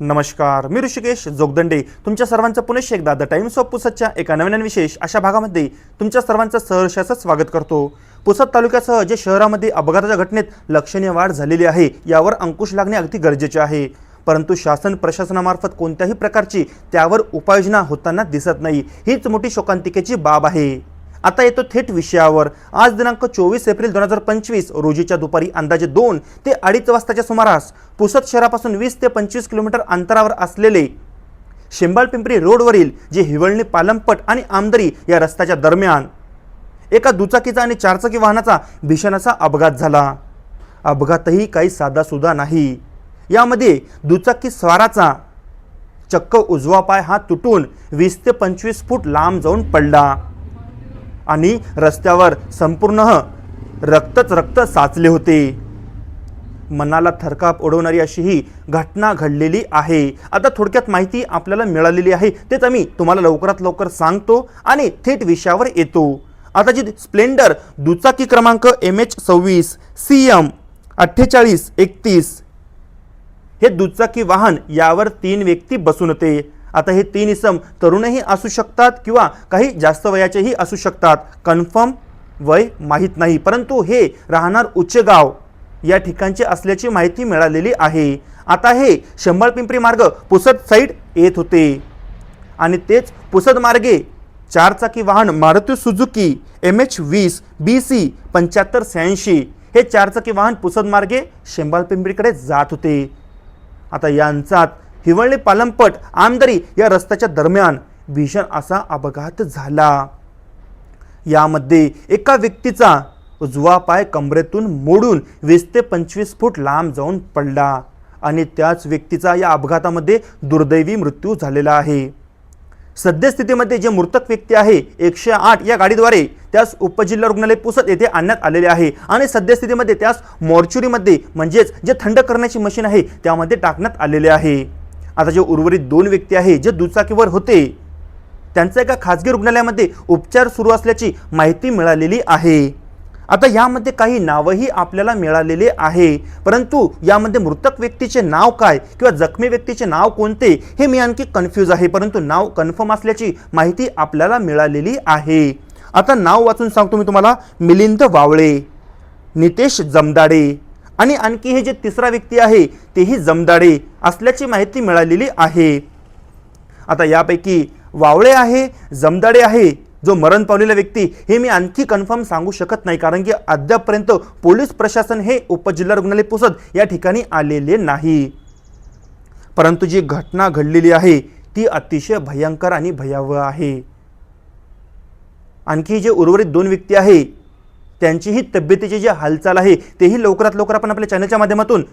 नमस्कार मी ऋषिकेश जोगदंडे. तुमच्या सर्वांचं पुनश एकदा द टाइम्स ऑफ पुसदच्या एका नवीन विशेष अशा भागामध्ये तुमच्या सर्वांचं सहर्षाचं स्वागत करतो. पुसद तालुक्यासह जे शहरामध्ये अपघाताच्या घटनेत लक्षणीय वाढ झालेली आहे यावर अंकुश लागणे अगदी गरजेचे आहे. परंतु शासन प्रशासनामार्फत कोणत्याही प्रकारची त्यावर उपाययोजना होताना दिसत नाही. हीच मोठी शोकांतिकेची बाब आहे. आता येतो थेट विषयावर. आज दिनांक चोवीस एप्रिल दोन हजार पंचवीस रोजीच्या दुपारी अंदाजे दोन ते अडीच वाजताच्या सुमारास पुसद शहरापासून वीस ते पंचवीस किलोमीटर अंतरावर असलेले शेंबाळ पिंपरी रोडवरील जे हिवळणी पालमपट आणि आमदरी या रस्त्याच्या दरम्यान एका दुचाकीचा आणि चारचाकी वाहनाचा भीषण असा अपघात झाला. अपघातही काही साधासुद्धा नाही. यामध्ये दुचाकी स्वाराचा चक्क उजवा पाय हा तुटून वीस ते पंचवीस फूट लांब जाऊन पडला. आणि रस्त्यावर संपूर्ण रक्तच रक्त साचले होते. मनाला थरकाप उडवणारी अशी ही घटना घडलेली आहे. आता थोडक्यात माहिती आपल्याला मिळालेली आहे तेच आम्ही तुम्हाला लवकरात लवकर सांगतो आणि थेट विषयावर येतो. आता जी स्प्लेंडर दुचाकी क्रमांक एम एच सव्वीस सी एम अठ्ठेचाळीस एकतीस. हे दुचाकी वाहन यावर तीन व्यक्ती बसून होते. आता हे तीन इसम तरुणही असू शकतात किंवा काही जास्त वयाचेही असू शकतात. कन्फर्म वय माहीत नाही परंतु हे राहणार उच्चगाव या ठिकाणचे असल्याची माहिती मिळालेली आहे. आता हे शंभर पिंपरी मार्ग पुसद साईड येत होते. आणि तेच पुसद मार्गे चारचाकी वाहन मारुती सुझुकी एम एच वीस बी सी पंच्याहत्तर शहाऐंशी हे चारचाकी वाहन पुसद मार्गे शेंबाल पिंपरीकडे जात होते. आता यांचात हिवळणी पालमपट आमदरी या रस्त्याच्या दरम्यान भीषण असा अपघात झाला. यामध्ये एका व्यक्तीचा उजवा पाय कमरेतून मोडून वीस ते पंचवीस फूट लांब जाऊन पडला आणि त्याच व्यक्तीचा या अपघातामध्ये दुर्दैवी मृत्यू झालेला आहे. सद्यस्थितीमध्ये जे मृतक व्यक्ती आहे एकशे आठ या गाडीद्वारे त्यास उपजिल्हा रुग्णालय पुसद येथे आणण्यात आलेले आहे आणि सद्यस्थितीमध्ये त्यास मॉर्च्युरीमध्ये म्हणजेच जे थंड करण्याची मशीन आहे त्यामध्ये टाकण्यात आलेले आहे. आता जे उर्वरित दोन व्यक्ती आहे जे दुचाकीवर होते त्यांचा एका खाजगी रुग्णालयामध्ये उपचार सुरू असल्याची माहिती मिळालेली आहे. आता यामध्ये काही नावंही आपल्याला मिळालेले आहे. परंतु यामध्ये मृतक व्यक्तीचे नाव काय किंवा जखमी व्यक्तीचे नाव कोणते हे मी आणखी कन्फ्यूज आहे. परंतु नाव कन्फर्म असल्याची माहिती आपल्याला मिळालेली आहे. आता नाव वाचून सांगतो मी तुम्हाला. मिलिंद वावळे नितेश जमदाडे. आणि आणखी हे जे तिसरा व्यक्ती आहे तेही जमदाडे असल्याची माहिती मिळालेली आहे. आता यापैकी वावळे आहे जमदाडे आहे जो मरण पावलेला व्यक्ती हे मी आणखी कन्फर्म सांगू शकत नाही कारण की अद्यापपर्यंत पोलीस प्रशासन हे उपजिल्हा रुग्णालय पुसद या ठिकाणी आलेले नाही. परंतु जी घटना घडलेली आहे ती अतिशय भयंकर आणि भयावह आहे. आणखी जे उर्वरित दोन व्यक्ती आहे त्यांचीही तब्येतीची जी हालचाल आहे तेही लवकरात लवकर आपण आपल्या चॅनलच्या माध्यमातून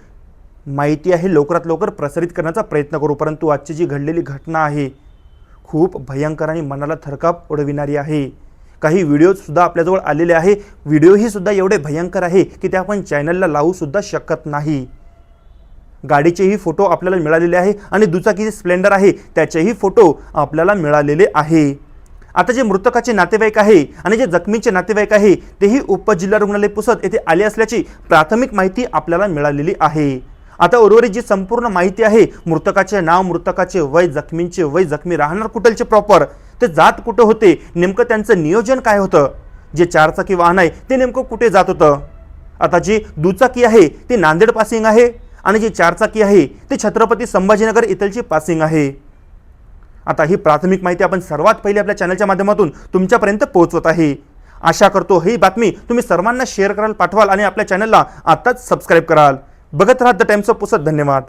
माहिती आहे लवकरात लवकर प्रसारित करण्याचा प्रयत्न करू. परंतु आजची जी घडलेली घटना आहे खूप भयंकर आणि मनाला थरकाप उडविणारी आहे. काही व्हिडिओजसुद्धा आपल्याजवळ आलेले आहे. व्हिडिओही सुद्धा एवढे भयंकर आहे की ते आपण चॅनलला लावूसुद्धा शकत नाही. गाडीचेही फोटो आपल्याला मिळालेले आहे आणि दुचाकीचे स्प्लेंडर आहे त्याचेही फोटो आपल्याला मिळालेले आहे. आता जे मृतकाचे नातेवाईक आहे आणि जे जखमीचे नातेवाईक आहे तेही उपजिल्हा रुग्णालय पुसद येथे आले असल्याची प्राथमिक माहिती आपल्याला मिळालेली आहे. आता उर्वरित जी संपूर्ण माहिती आहे मृतकाचे नाव मृतकाचे वय जखमींचे वय जखमी राहणार कुठलचे प्रॉपर ते जात कुठं होते? नेमकं त्यांचं नियोजन काय होतं? जे चारचाकी वाहन आहे ते नेमकं कुठे जात होतं? आता जी दुचाकी आहे ती नांदेड पासिंग आहे आणि जी चारचाकी आहे ती छत्रपती संभाजीनगर इथलची पासिंग आहे. आता ही प्राथमिक माहिती आपण सर्वात पहिली आपल्या चॅनलच्या माध्यमातून तुमच्यापर्यंत पोहोचवत आहे. आशा करतो ही बातमी तुम्ही सर्वांना शेअर कराल पाठवाल आणि आपल्या चॅनलला आत्ताच सबस्क्राईब कराल. बघत राहा द टाइम्स ऑफ पुसत धन्यवाद.